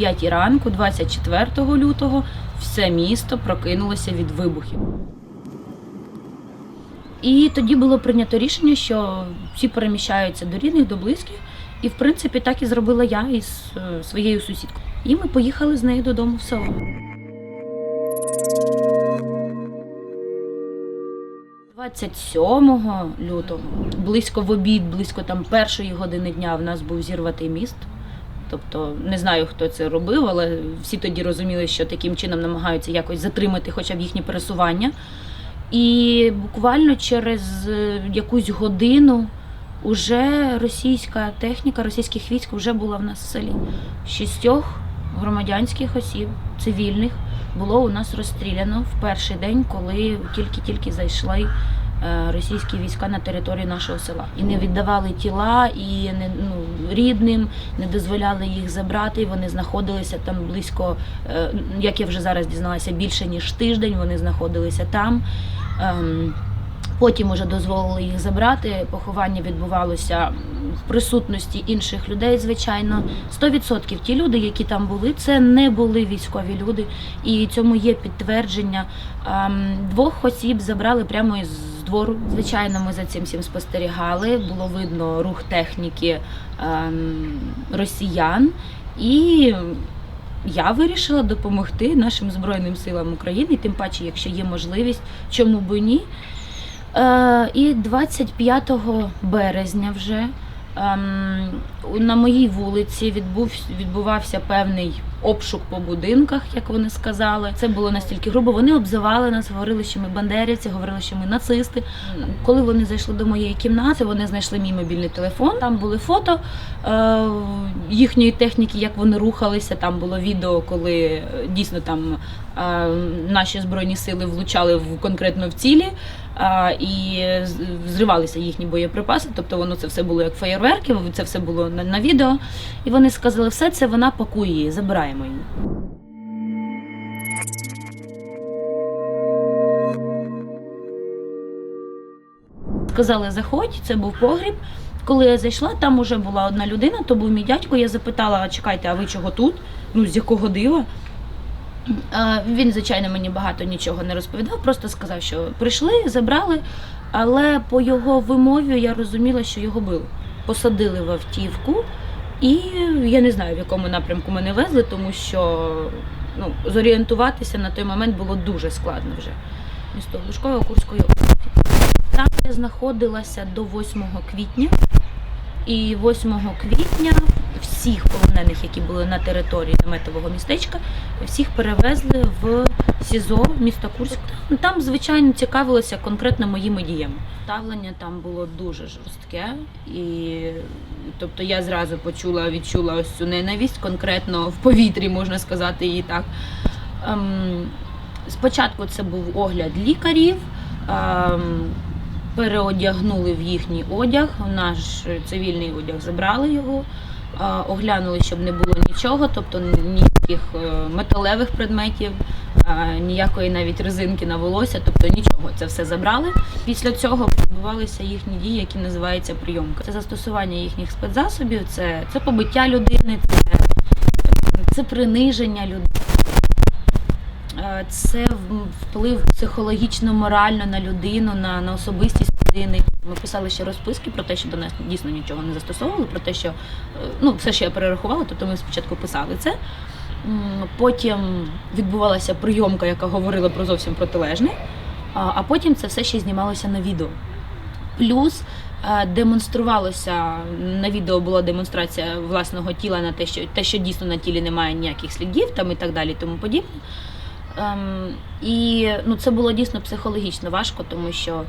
5 ранку, 24 лютого, все місто прокинулося від вибухів. І тоді було прийнято рішення, що всі переміщаються до рідних, до близьких. І в принципі так і зробила я із е, своєю сусідкою. І ми поїхали з нею додому в село. 27 лютого, близько в обід, близько там першої години дня в нас був зірватий міст. Тобто не знаю, хто це робив, але всі тоді розуміли, що таким чином намагаються якось затримати хоча б їхні пересування. І буквально через е, якусь годину уже російська техніка, російських військ вже була в нас в селі. Шістьох громадянських осіб, цивільних, було у нас розстріляно в перший день, коли тільки-тільки зайшли російські війська на територію нашого села. І не віддавали тіла, і не ну, рідним, не дозволяли їх забрати. Вони знаходилися там близько, е, як я вже зараз дізналася, більше ніж тиждень. Вони знаходилися там. Ем, Потім уже дозволили їх забрати. Поховання відбувалося в присутності інших людей, звичайно. 100% ті люди, які там були, це не були військові люди, і цьому є підтвердження. Ем, Двох осіб забрали прямо із двору. Звичайно, ми за цим всім спостерігали. Було видно рух техніки ем, росіян і. Я вирішила допомогти нашим Збройним силам України, тим паче, якщо є можливість, чому б ні. Е, і 25 березня вже ем, на моїй вулиці відбув, відбувався певний обшук по будинках, як вони сказали. Це було настільки грубо. Вони обзивали нас, говорили, що ми бандерівці, говорили, що ми нацисти. Коли вони зайшли до моєї кімнати, вони знайшли мій мобільний телефон. Там були фото е, їхньої техніки, як вони рухалися. Там було відео, коли е, дійсно там е, наші збройні сили влучали в конкретно в цілі. І зривалися їхні боєприпаси, тобто воно це все було як феєрверки, це все було на, на відео. І вони сказали, все це вона пакує її, забираємо її. Сказали, заходь, це був погріб. Коли я зайшла, там уже була одна людина, то був мій дядько. Я запитала, чекайте, а ви чого тут? Ну, з якого дива? Він, звичайно, мені багато нічого не розповідав, просто сказав, що прийшли, забрали, але по його вимові я розуміла, що його били. Посадили в автівку, і я не знаю, в якому напрямку мене везли, тому що ну, зорієнтуватися на той момент було дуже складно вже. Місто Глушкове Курської області. Там я знаходилася до 8 квітня. І 8 квітня всіх полонених, які були на території наметового містечка, всіх перевезли в СІЗО міста Курськ. Там, звичайно, цікавилися конкретно моїми діями. Ставлення там було дуже жорстке, і тобто я зразу почула, відчула ось цю ненависть, конкретно в повітрі, можна сказати, її так. Ем, спочатку це був огляд лікарів. Ем, переодягнули в їхній одяг, наш цивільний одяг забрали його, оглянули, щоб не було нічого, тобто ніяких е, металевих предметів, ніякої навіть резинки на волосся, тобто нічого, це все забрали. Після цього відбувалися їхні дії, які називаються прийомка. Це застосування їхніх спецзасобів, це, це побиття людини, це, це приниження людини. Е, Це вплив психологічно-морально на людину, на, на особистість людини. Ми писали ще розписки про те, що до нас дійсно нічого не застосовували, про те, що е, ну, все, що я перерахувала, тобто ми спочатку писали це. Потім відбувалася прийомка, яка говорила про зовсім протилежне, а, а потім це все ще знімалося на відео. Плюс е, демонструвалося на відео була демонстрація власного тіла на те, що те, що дійсно на тілі немає ніяких слідів, там і так далі, тому подібне. Ем, і ну, це було дійсно психологічно важко, тому що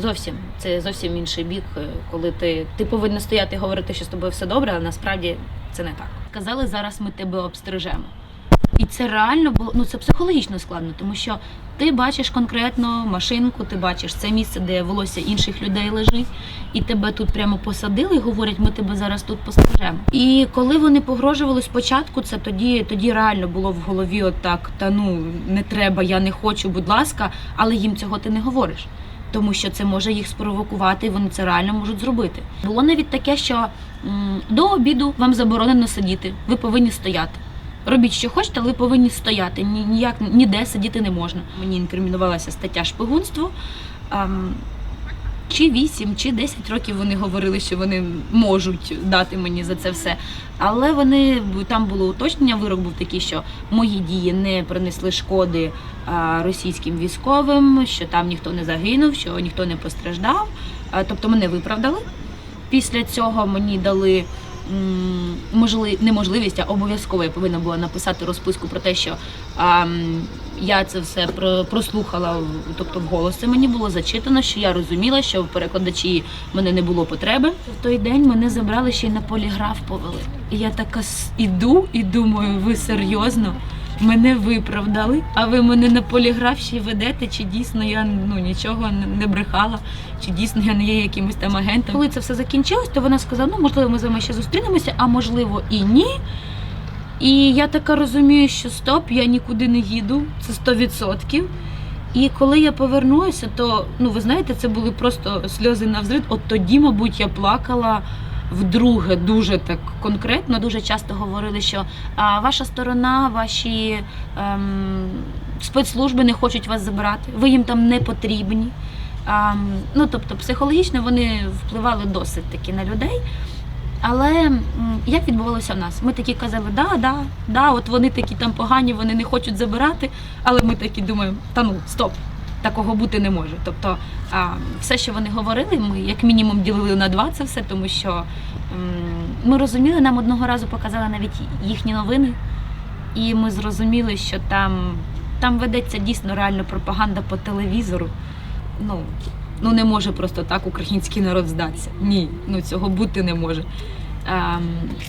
зовсім це зовсім інший бік, е, коли ти, ти повинен стояти і говорити, що з тобою все добре, а насправді це не так. Казали, зараз ми тебе обстрижемо. І це реально було ну це психологічно складно, тому що ти бачиш конкретно машинку, ти бачиш це місце, де волосся інших людей лежить, і тебе тут прямо посадили і говорять, ми тебе зараз тут пострижемо. І коли вони погрожували спочатку, це тоді, тоді реально було в голові отак: та ну не треба, я не хочу, будь ласка, але їм цього ти не говориш. Тому що це може їх спровокувати, і вони це реально можуть зробити. Було навіть таке, що до обіду вам заборонено сидіти, ви повинні стояти. Робіть, що хочете, але ви повинні стояти. Ні, ніяк ніде сидіти не можна. Мені інкримінувалася стаття шпигунство. Чи 8, чи 10 років вони говорили, що вони можуть дати мені за це все. Але вони там було уточнення. Вирок був такий, що мої дії не принесли шкоди російським військовим, що там ніхто не загинув, що ніхто не постраждав. Тобто мене виправдали. Після цього мені дали можли, неможливість, а обов'язково я повинна була написати розписку про те, що а, я це все про, прослухала, тобто в голоси мені було зачитано, що я розуміла, що в перекладачі мене не було потреби. В той день мене забрали ще й на поліграф повели. І я така іду і думаю, ви серйозно? Мене виправдали, а ви мене на поліграф ще ведете, чи дійсно я ну нічого не- брехала, чи дійсно я не є якимось там агентом. Коли це все закінчилось, то вона сказала: ну можливо, ми з вами ще зустрінемося, а можливо і ні. І я така розумію, що стоп, я нікуди не їду, це 100%. І коли я повернулася, то ну ви знаєте, це були просто сльози на взрив. От тоді, мабуть, я плакала вдруге, дуже так конкретно. Дуже часто говорили, що а, ваша сторона, ваші ем, спецслужби не хочуть вас забирати, ви їм там не потрібні. А, ну тобто, психологічно вони впливали досить таки на людей. Але як відбувалося в нас? Ми такі казали, да, да, да, от вони такі там погані, вони не хочуть забирати. Але ми такі думаємо, та ну стоп, такого бути не може. Тобто, все, що вони говорили, ми як мінімум ділили на два це все, тому що ми розуміли, нам одного разу показали навіть їхні новини, і ми зрозуміли, що там, там ведеться дійсно реально пропаганда по телевізору. Ну, ну не може просто так український народ здатися. Ні, ну цього бути не може. Ем,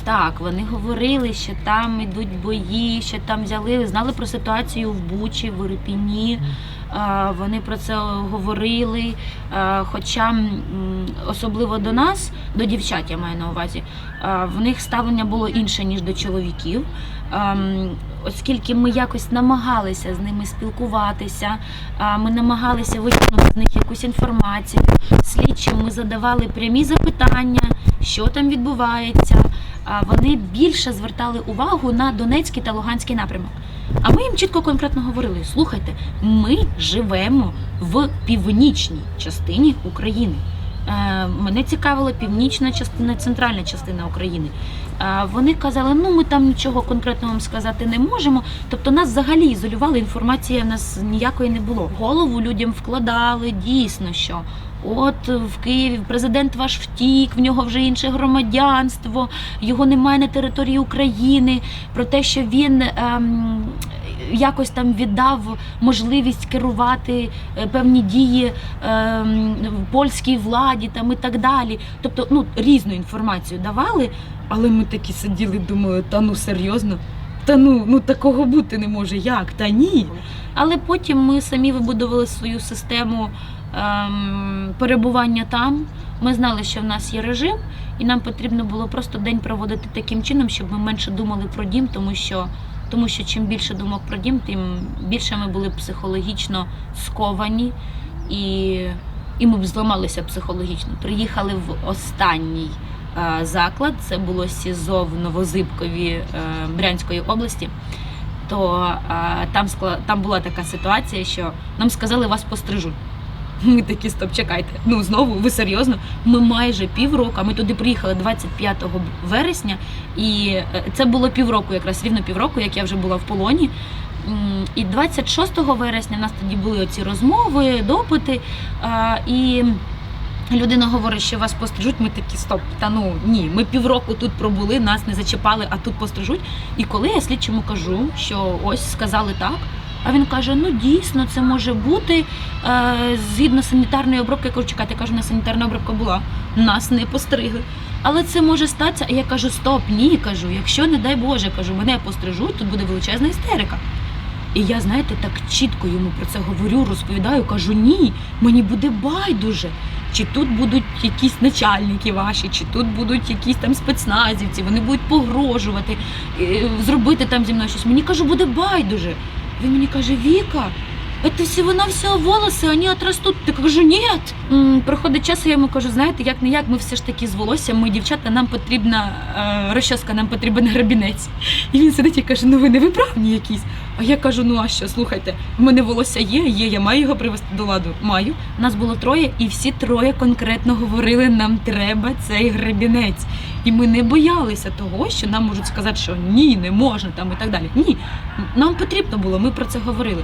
так, вони говорили, що там йдуть бої, що там взяли, знали про ситуацію в Бучі, в Ірпіні. Е, вони про це говорили. Е, хоча особливо до нас, до дівчат, я маю на увазі, е, в них ставлення було інше, ніж до чоловіків. Ем, Оскільки ми якось намагалися з ними спілкуватися, ми намагалися витягнути з них якусь інформацію. Слідчим ми задавали прямі запитання, що там відбувається. Вони більше звертали увагу на Донецький та Луганський напрямок. А ми їм чітко конкретно говорили: слухайте, ми живемо в північній частині України. Е, Мене цікавила північна частина, центральна частина України. Е, Вони казали, ну ми там нічого конкретного вам сказати не можемо. Тобто нас взагалі ізолювали, інформації в нас ніякої не було. Голову людям вкладали дійсно, що от в Києві президент ваш втік, в нього вже інше громадянство, його немає на території України. Про те, що він ем, якось там віддав можливість керувати е, певні дії ем, польській владі там і так далі. Тобто, ну різну інформацію давали, але ми такі сиділи, думали, та ну серйозно. Та ну, ну такого бути не може. Як? Та ні. Але потім ми самі вибудували свою систему ем, перебування там. Ми знали, що в нас є режим, і нам потрібно було просто день проводити таким чином, щоб ми менше думали про дім, тому що, тому що чим більше думок про дім, тим більше ми були психологічно сковані і, і ми б зламалися психологічно. Приїхали в останній е, заклад, це було СІЗО в Новозибкові е, Брянської області. То е, там скла- там була така ситуація, що нам сказали, вас пострижуть. Ми такі, стоп, чекайте. Ну знову, ви серйозно? Ми майже півроку. Ми туди приїхали 25 вересня, і е, це було півроку, якраз рівно півроку, як я вже була в полоні. І 26 вересня в нас тоді були оці розмови, допити. І людина говорить, що вас пострижуть. Ми такі стоп. Та ну ні, ми півроку тут пробули, нас не зачіпали, а тут пострижуть. І коли я слідчому кажу, що ось сказали так. А він каже: ну дійсно, це може бути е, згідно санітарної обробки. Я кажу, чекайте, я кажу, на санітарна обробка була. Нас не постригли. Але це може статися. А я кажу, стоп, ні, кажу, якщо, не дай Боже, кажу, мене пострижуть, тут буде величезна істерика. І я, знаєте, так чітко йому про це говорю, розповідаю, кажу, ні, мені буде байдуже. Чи тут будуть якісь начальники ваші, чи тут будуть якісь там спецназівці, вони будуть погрожувати, е, зробити там зі мною щось. Мені кажу, буде байдуже. Він мені каже, Віка, это всего-навсего волоси, вони отрастуть. Я кажу, ні. Проходить час, я йому кажу, знаєте, як не як, ми все ж таки з волоссям, ми дівчата, нам потрібна е, розчоска, нам потрібен грабінець. І він сидить і каже, ну ви не виправні якісь. А я кажу, ну а що, слухайте, в мене волосся є, є, я маю його привести до ладу. Маю. Нас було троє, і всі троє конкретно говорили, нам треба цей гребінець. І ми не боялися того, що нам можуть сказати, що ні, не можна там і так далі. Ні, нам потрібно було, ми про це говорили.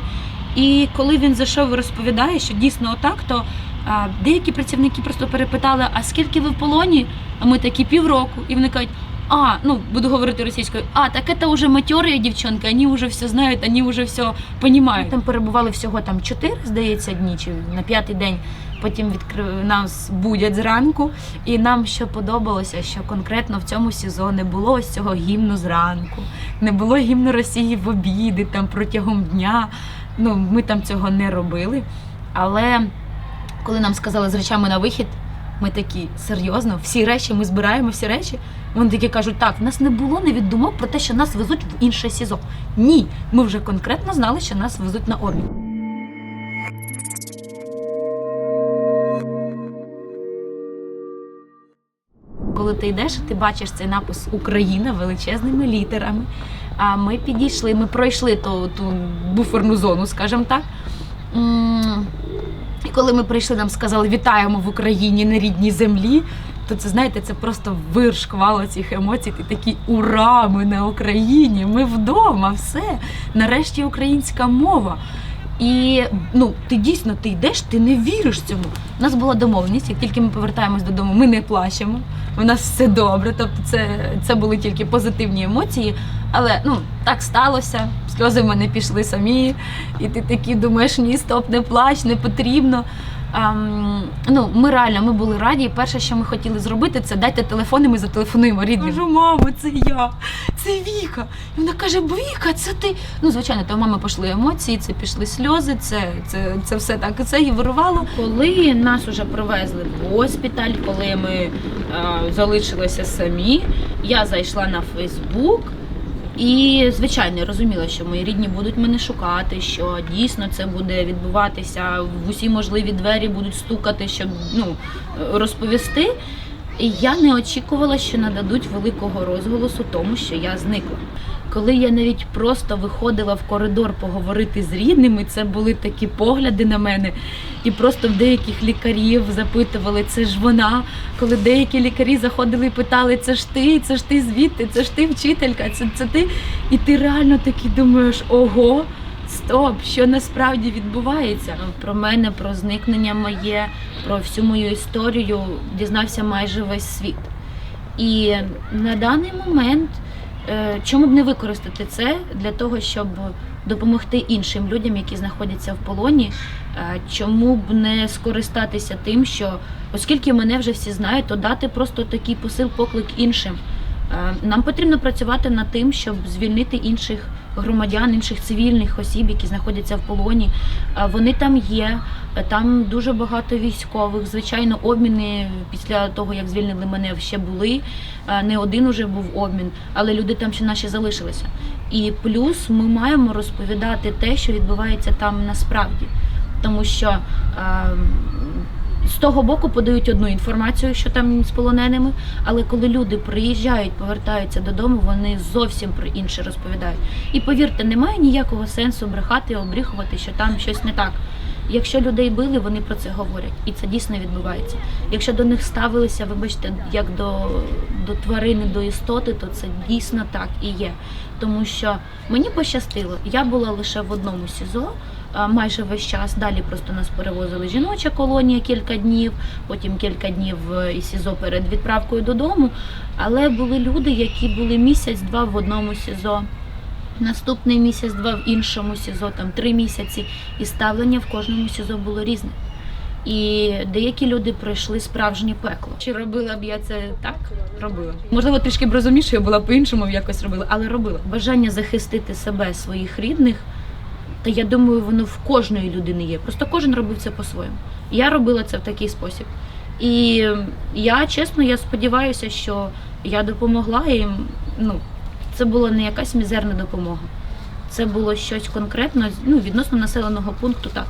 І коли він зайшов і розповідає, що дійсно отак, то а, деякі працівники просто перепитали, а скільки ви в полоні? А ми такі півроку. І вони кажуть, а, ну буду говорити російською, а так це вже матьорі дівчонки, вони вже все знають, вони вже все розуміють. Ми Там перебували всього там чотири, здається, дні чи на п'ятий день. Потім відкрив нас будять зранку, і нам що подобалося, що конкретно в цьому СІЗО не було ось цього гімну зранку, не було гімну Росії в обіди там протягом дня. Ну, ми там цього не робили. Але коли нам сказали з речами на вихід, ми такі серйозно, всі речі, ми збираємо всі речі. Вони такі кажуть, так, в нас не було навіть думок про те, що нас везуть в інше СІЗО. Ні, ми вже конкретно знали, що нас везуть на обмін. Коли ти йдеш, ти бачиш цей напис Україна величезними літерами. А ми підійшли, ми пройшли ту, ту буферну зону, скажімо так. І коли ми прийшли, нам сказали вітаємо в Україні на рідній землі. То це знаєте, це просто вир шквала цих емоцій. Ти такий ура! Ми на Україні, ми вдома, все. Нарешті українська мова. І ну, ти дійсно ти йдеш, ти не віриш цьому. У нас була домовленість, як тільки ми повертаємось додому, ми не плачемо. У нас все добре. Тобто, це, це були тільки позитивні емоції. Але ну так сталося. Сльози в мене пішли самі, і ти такий думаєш, ні, стоп, не плач, не потрібно. Ем, ну, ми реально ми були раді. І перше, що ми хотіли зробити, це дайте телефон, і ми зателефонуємо рідним. Кажу, мамо, це я, це Віка. І вона каже, Віка, це ти. Ну, звичайно, то в мами пішли емоції, це пішли сльози, це, це, це все так це і вирувало. Коли нас уже привезли в госпіталь, коли ми е, залишилися самі, я зайшла на Фейсбук. І звичайно розуміла, що мої рідні будуть мене шукати, що дійсно це буде відбуватися в усі можливі двері будуть стукати, щоб ну розповісти. І я не очікувала, що нададуть великого розголосу тому, що я зникла. Коли я навіть просто виходила в коридор поговорити з рідними, це були такі погляди на мене, і просто в деяких лікарів запитували, це ж вона. Коли деякі лікарі заходили і питали, це ж ти, це ж ти звідти, це ж ти вчителька, це, це ти. І ти реально такий думаєш, ого, стоп, що насправді відбувається. Про мене, про зникнення моє, про всю мою історію дізнався майже весь світ. І на даний момент чому б не використати це для того, щоб допомогти іншим людям, які знаходяться в полоні, Е, чому б не скористатися тим, що оскільки мене вже всі знають, то дати просто такий посил, поклик іншим. Е, Нам потрібно працювати над тим, щоб звільнити інших громадян, інших цивільних осіб, які знаходяться в полоні. Е, Вони там є, е, там дуже багато військових. Звичайно, обміни після того, як звільнили мене, ще були. Не один уже був обмін, але люди там ще наші залишилися. І плюс ми маємо розповідати те, що відбувається там насправді. Тому що е, з того боку подають одну інформацію, що там з полоненими, але коли люди приїжджають, повертаються додому, вони зовсім про інше розповідають. І повірте, немає ніякого сенсу брехати, обріхувати, що там щось не так. Якщо людей били, вони про це говорять, і це дійсно відбувається. Якщо до них ставилися, вибачте, як до, до тварини, до істоти, то це дійсно так і є. Тому що мені пощастило, я була лише в одному СІЗО. А, Майже весь час далі просто нас перевозили жіноча колонія кілька днів, потім кілька днів е, і СІЗО перед відправкою додому. Але були люди, які були місяць-два в одному СІЗо, наступний місяць-два в іншому СІЗО, там три місяці, і ставлення в кожному СІЗО було різне. І деякі люди пройшли справжнє пекло. Чи робила б я це так? Робила. Можливо, трішки б розумніше я була по-іншому якось робила, але робила. Бажання захистити себе, своїх рідних. Та я думаю, воно в кожної людини є. Просто кожен робив це по-своєму. Я робила це в такий спосіб. І я чесно, я сподіваюся, що я допомогла їм. Ну, це була не якась мізерна допомога. це було щось конкретно ну, відносно населеного пункту, так.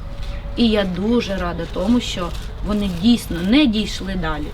І я дуже рада тому, що вони дійсно не дійшли далі.